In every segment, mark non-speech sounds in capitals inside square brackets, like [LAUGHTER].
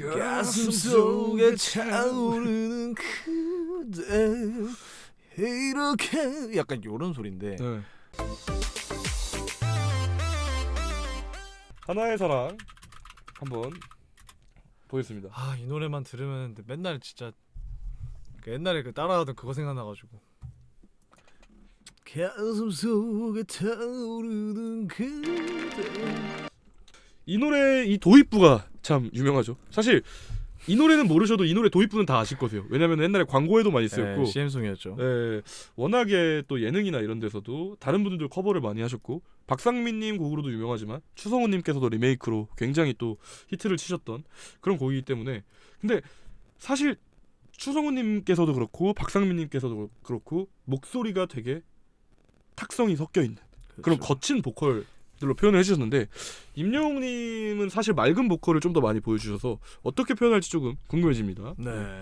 가슴 속에 차오르는 그대 이렇게 약간 요런 소리인데 네. 하나의 사랑 한번 보겠습니다. 아 이 노래만 들으면 맨날 진짜 그 옛날에 그 따라하던 그거 생각나가지고 가슴 속에 타오르는 그대 이 노래 이 도입부가 참 유명하죠. 사실 이 노래는 모르셔도 이 노래 도입부는 다 아실 거세요. 왜냐면 옛날에 광고에도 많이 쓰였고, 네, CM송이었죠 예, 워낙에 또 예능이나 이런 데서도 다른 분들도 커버를 많이 하셨고 박상민님 곡으로도 유명하지만 추성훈님께서도 리메이크로 굉장히 또 히트를 치셨던 그런 곡이기 때문에 근데 사실 추성훈님께서도 그렇고 박상민님께서도 그렇고 목소리가 되게 탁성이 섞여 있는 그런 그렇죠. 거친 보컬 들로 표현을 해주셨는데 임영웅님은 사실 맑은 보컬을 좀 더 많이 보여주셔서 어떻게 표현할지 조금 궁금해집니다. 네.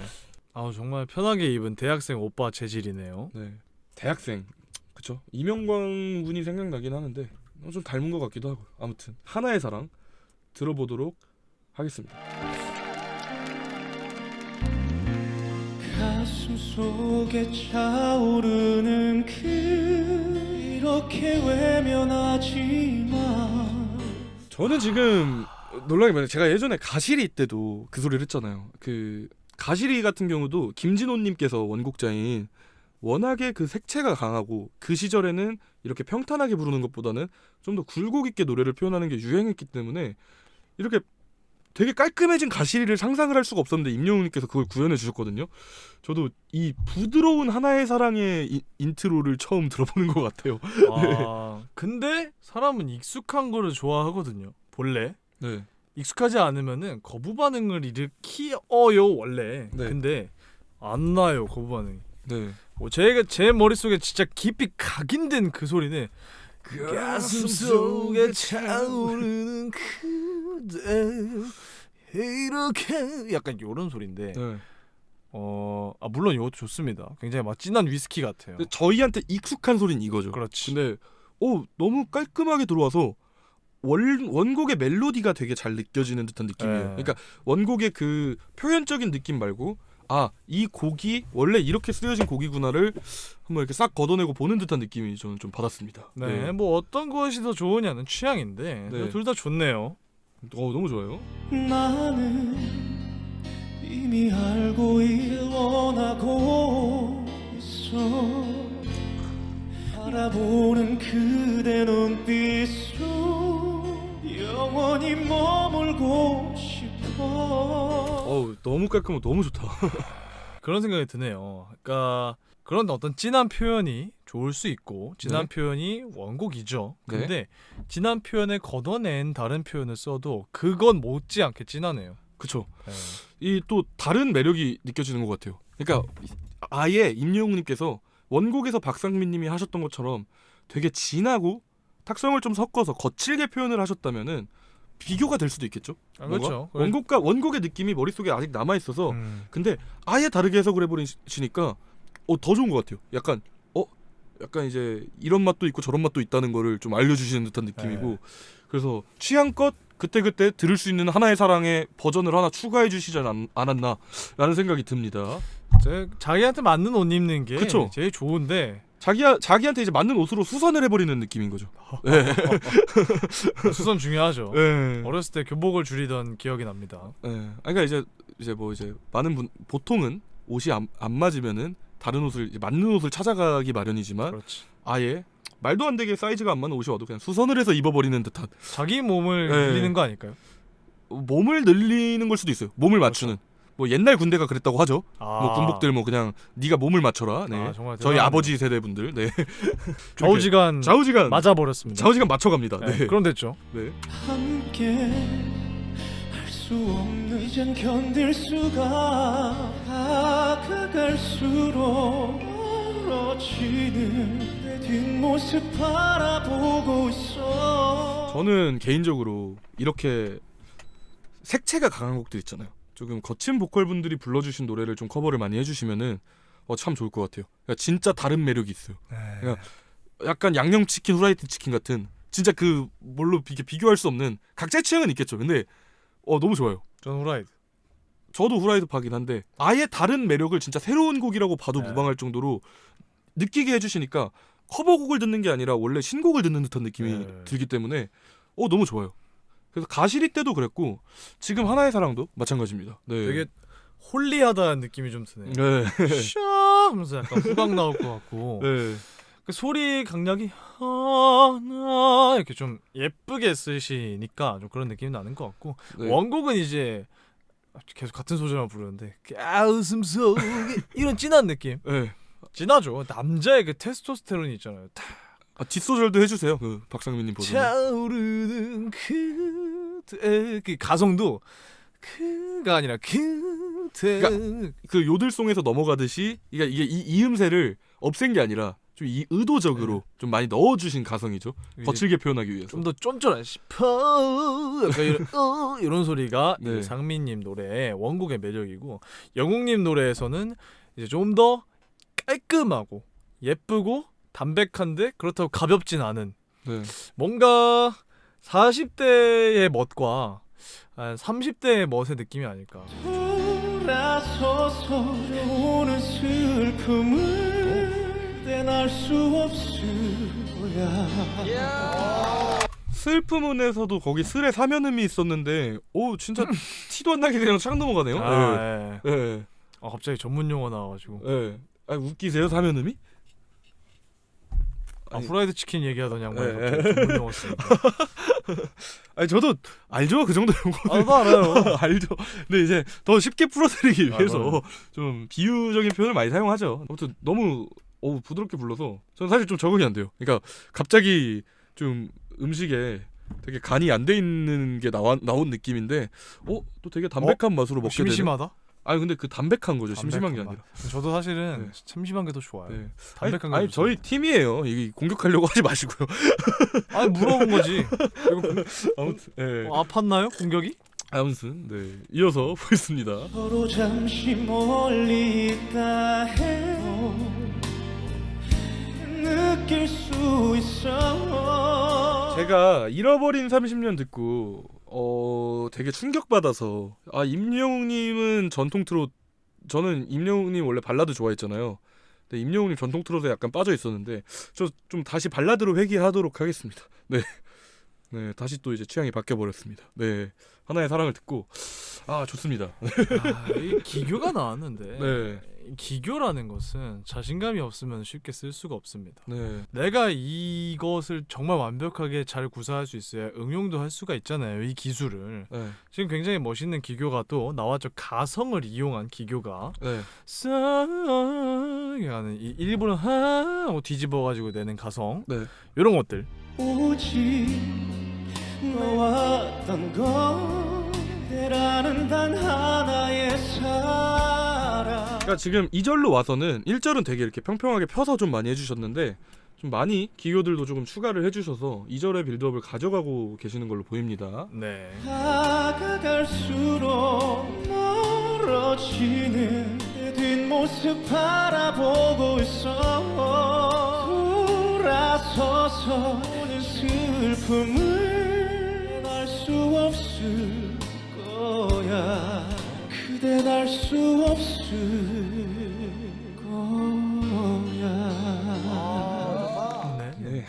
아 정말 편하게 입은 대학생 오빠 재질이네요. 네. 대학생 그쵸 이명광 군이 생각나긴 하는데 어, 좀 닮은 것 같기도 하고 아무튼 하나의 사랑 들어보도록 하겠습니다. 가슴 속에 차오르는 그 이렇게 외면하지 마 저는 지금 놀라게 많아요. 제가 예전에 가시리 때도 그 소리를 했잖아요. 그 가시리 같은 경우도 김진호님께서 원곡자인 워낙에 그 색채가 강하고 그 시절에는 이렇게 평탄하게 부르는 것보다는 좀 더 굴곡 있게 노래를 표현하는 게 유행했기 때문에 이렇게 되게 깔끔해진 가시리를 상상을 할 수가 없었는데 임영웅님께서 그걸 구현해 주셨거든요. 저도 이 부드러운 하나의 사랑의 이- 인트로를 처음 들어보는 것 같아요. 아 [LAUGHS] 근데 사람은 익숙한 거를 좋아하거든요. 본래 네, 익숙하지 않으면은 거부 반응을 일으키어요 원래. 네. 근데 안 나요 거부 반응이. 네. 뭐 제가 제 머릿속에 진짜 깊이 각인된 그 소리는 가슴 속에 차오르는 그 대 이렇게 약간 요런 소리인데 네. 어 아, 물론 이것도 좋습니다. 굉장히 막 진한 위스키 같아요. 근데 저희한테 익숙한 소리는 이거죠. 그렇지. 근데 오 너무 깔끔하게 들어와서 원 원곡의 멜로디가 되게 잘 느껴지는 듯한 느낌이에요. 네. 그러니까 원곡의 그 표현적인 느낌 말고 아 이 곡이 원래 이렇게 쓰여진 곡이구나를 한번 이렇게 싹 걷어내고 보는 듯한 느낌이 저는 좀 받았습니다. 네, 뭐 어떤 것이 더 좋으냐는 취향인데 네. 둘 다 좋네요. 어 너무 좋아요. 나는 이미 알고 일원하고 있어 바라보는 그대 눈빛 속 영원히 머물고 싶어 어우 너무 깔끔하고 너무 좋다. [LAUGHS] 그런 생각이 드네요. 그러니까 그런 어떤 진한 표현이 좋을 수 있고 진한 네. 표현이 원곡이죠. 네. 근데 진한 표현을 걷어낸 다른 표현을 써도 그건 못지않게 진하네요. 그쵸. 네. 이또 다른 매력이 느껴지는 것 같아요. 그러니까 아예 임영웅님께서 원곡에서 박상민님이 하셨던 것처럼 되게 진하고 탁성을 좀 섞어서 거칠게 표현을 하셨다면은 비교가 될 수도 있겠죠. 아? 그렇죠. 원곡과 원곡의 느낌이 머릿속에 아직 남아 있어서 음. 근데 아예 다르게 해석을 해버리시니까 어, 더 좋은 것 같아요. 약간 어 약간 이제 이런 맛도 있고 저런 맛도 있다는 거를 좀 알려주시는 듯한 느낌이고 네. 그래서 취향껏 그때그때 들을 수 있는 하나의 사랑의 버전을 하나 추가해 주시지 않, 않았나라는 생각이 듭니다. 제- 자기한테 맞는 옷 입는 게 그쵸. 제일 좋은데 자기 자기한테 이제 맞는 옷으로 수선을 해버리는 느낌인 거죠. [LAUGHS] [LAUGHS] 수선 중요하죠. 네. 어렸을 때 교복을 줄이던 기억이 납니다. 네. 아, 그러니까 이제 이제 뭐 이제 많은 분 보통은 옷이 안, 안 맞으면은 다른 옷을 맞는 옷을 찾아가기 마련이지만 그렇지. 아예 말도 안 되게 사이즈가 안 맞는 옷이 와도 그냥 수선을 해서 입어버리는 듯한 자기 몸을 네. 늘리는 거 아닐까요? 몸을 늘리는 걸 수도 있어요. 몸을 맞추는. 뭐 옛날 군대가 그랬다고 하죠. 아, 뭐 군복들 뭐 그냥 네가 몸을 맞춰라. 네. 아, 정말 저희 대단하네요. 아버지 세대 분들. 네. [LAUGHS] 좌우지간 좌우지간 맞아 버렸습니다. 좌우지간 맞춰갑니다. 네. 그럼 됐죠. 네. 함께 할 수 없는 이젠 견딜 수가 다가갈수록 멀어지는 내 뒷모습 바라보고 있어 저는 개인적으로 이렇게 색채가 강한 곡들 있잖아요. 조금 거친 보컬 분들이 불러주신 노래를 좀 커버를 많이 해주시면은 어, 참 좋을 것 같아요. 그러니까 진짜 다른 매력이 있어요. 야. 약간 양념치킨, 후라이드 치킨 같은 진짜 그 뭘로 비교, 비교할 수 없는 각자의 취향은 있겠죠. 근데 어 너무 좋아요. 전 후라이드. 저도 후라이드 파긴 한데 아예 다른 매력을 진짜 새로운 곡이라고 봐도 네. 무방할 정도로 느끼게 해주시니까 커버곡을 듣는 게 아니라 원래 신곡을 듣는 듯한 느낌이 네. 들기 때문에 어 너무 좋아요. 그래서 가시리 때도 그랬고 지금 하나의 사랑도 마찬가지입니다. 네. 되게 홀리하다는 느낌이 좀 드네요. 네. [LAUGHS] 샤 하면서 약간 후각 나올 것 같고 [LAUGHS] 네. 그 소리 강약이 하나 이렇게 좀 예쁘게 쓰시니까 좀 그런 느낌이 나는 것 같고 네. 원곡은 이제 계속 같은 소절만 부르는데 가웃음 속에 이런 진한 느낌 네. 진하죠 남자의 그 테스토스테론이 있잖아요 탁 아, 뒷소절도 해주세요. 그 박상민님 버전. 차오르는 그대 그 가성도 그가 아니라 그대 그 요들송에서 넘어가듯이 그러니까 이게 이 이 음새를 없앤 게 아니라 좀 이 의도적으로 좀 많이 넣어주신 가성이죠. 거칠게 표현하기 위해서. 좀 더 쫀쫀한 싶어 약간 이런, [LAUGHS] 어, 이런 소리가 네. 이 상민님 노래의 원곡의 매력이고 영웅님 노래에서는 이제 좀 더 깔끔하고 예쁘고 담백한데 그렇다고 가볍진 않은 네. 뭔가 40대의 멋과 한 30대의 멋의 느낌이 아닐까 돌아서서 오는 슬픔을 슬픔은에서도 거기 슬의 사면음이 있었는데 오 진짜 [LAUGHS] 티도 안 나게 그냥 착 넘어가네요. 아, 네. 예. 네. 아, 갑자기 전문 용어 나와가지고 네. 아 웃기세요 사면음이? 아, 아니, 프라이드 치킨 얘기하던 양반이 예, 갑자기 전문 용어 쓰니까 [LAUGHS] 아니 저도 알죠 그 정도 용어. 아, 나도 알아요 [LAUGHS] 알죠. 근데 이제 더 쉽게 풀어드리기 아, 위해서 그럼요. 좀 비유적인 표현을 많이 사용하죠. 아무튼 너무 어 부드럽게 불러서 저는 사실 좀 적응이 안 돼요. 그러니까 갑자기 좀 음식에 되게 간이 안 돼 있는 게 나와 나온 느낌인데 어또 되게 담백한 맛으로 먹게 되는. 심심하다? 아니 근데 그 담백한 거죠. 심심한 게 담백한 아니라. 맛. 저도 사실은 네. 심심한 게 더 좋아요. 네. 아니, 담백한 게 아니 더 저희 팀이에요. 이게 공격하려고 [LAUGHS] 하지 마시고요. 아니 물어본 거지. 이거 공- 아무튼 네. 어, 아팠나요? 공격이? 아무튼 네 이어서 보겠습니다. 서로 잠시 멀리 있다 해도 느낄 수 있어 제가 잃어버린 30년 듣고 어 되게 충격받아서 아 임영웅님은 전통 트롯 저는 임영웅님 원래 발라드 좋아했잖아요. 근데 임영웅님 전통 트롯에 약간 빠져 있었는데 저 좀 다시 발라드로 회귀하도록 하겠습니다. 네. 네, 다시 또 이제 취향이 바뀌어 버렸습니다. 네. 하나의 사랑을 듣고 아, 좋습니다. 아, 이 기교가 나왔는데 네. 이 기교라는 것은 자신감이 없으면 쉽게 쓸 수가 없습니다. 네. 내가 이것을 정말 완벽하게 잘 구사할 수 있어야 응용도 할 수가 있잖아요. 이 기술을. 네. 지금 굉장히 멋있는 기교가 또 나왔죠. 가성을 이용한 기교가 네. 하는 이 일부러 하 뒤집어 가지고 내는 가성 네. 이런 것들 오직 너와 던 거대라는 단 하나의 사랑 그러니까 지금 2절로 와서는 1절은 되게 이렇게 평평하게 펴서 좀 많이 해주셨는데 좀 많이 기교들도 조금 추가를 해주셔서 2절의 빌드업을 가져가고 계시는 걸로 보입니다. 네. 다가갈수록 멀어지는 내 뒷모습 바라보고 있어 돌아서서 오는 슬픔을 없을 거야 그대 날수 없을 거야 네. 네.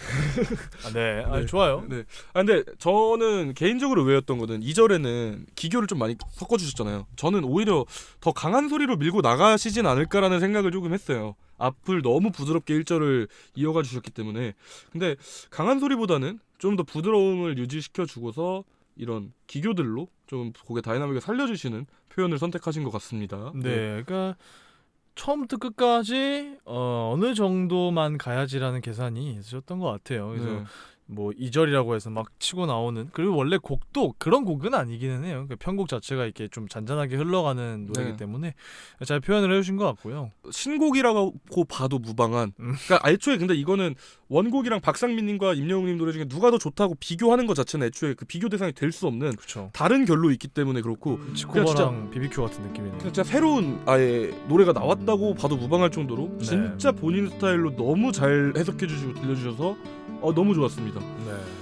아, 네. 아, 네. 좋아요. 네. 아 근데 저는 개인적으로 외웠던 거는 2절에는 기교를 좀 많이 섞어 주셨잖아요. 저는 오히려 더 강한 소리로 밀고 나가시진 않을까라는 생각을 조금 했어요. 앞을 너무 부드럽게 1절을 이어가 주셨기 때문에. 근데 강한 소리보다는 좀 더 부드러움을 유지시켜 주고서 이런 기교들로 좀 곡의 다이나믹을 살려 주시는 표현을 선택하신 것 같습니다. 네. 그러니까 처음부터 끝까지 어, 어느 정도만 가야지라는 계산이 있으셨던 것 같아요. 그래서 네. 뭐 2절이라고 해서 막 치고 나오는 그리고 원래 곡도 그런 곡은 아니기는 해요. 그 편곡 자체가 이렇게 좀 잔잔하게 흘러가는 노래이기 네. 때문에 잘 표현을 해주신 것 같고요. 신곡이라고 봐도 무방한. 음. 그러니까 애초에 근데 이거는 원곡이랑 박상민님과 임영웅님 노래 중에 누가 더 좋다고 비교하는 것 자체는 애초에 그 비교 대상이 될 수 없는 그렇죠. 다른 결로 있기 때문에 그렇고 치코바랑 비비큐 같은 느낌이네요. 진짜 새로운 아예 노래가 나왔다고 봐도 무방할 정도로 네. 진짜 본인 스타일로 너무 잘 해석해 주시고 들려주셔서 어, 너무 좋았습니다. 네.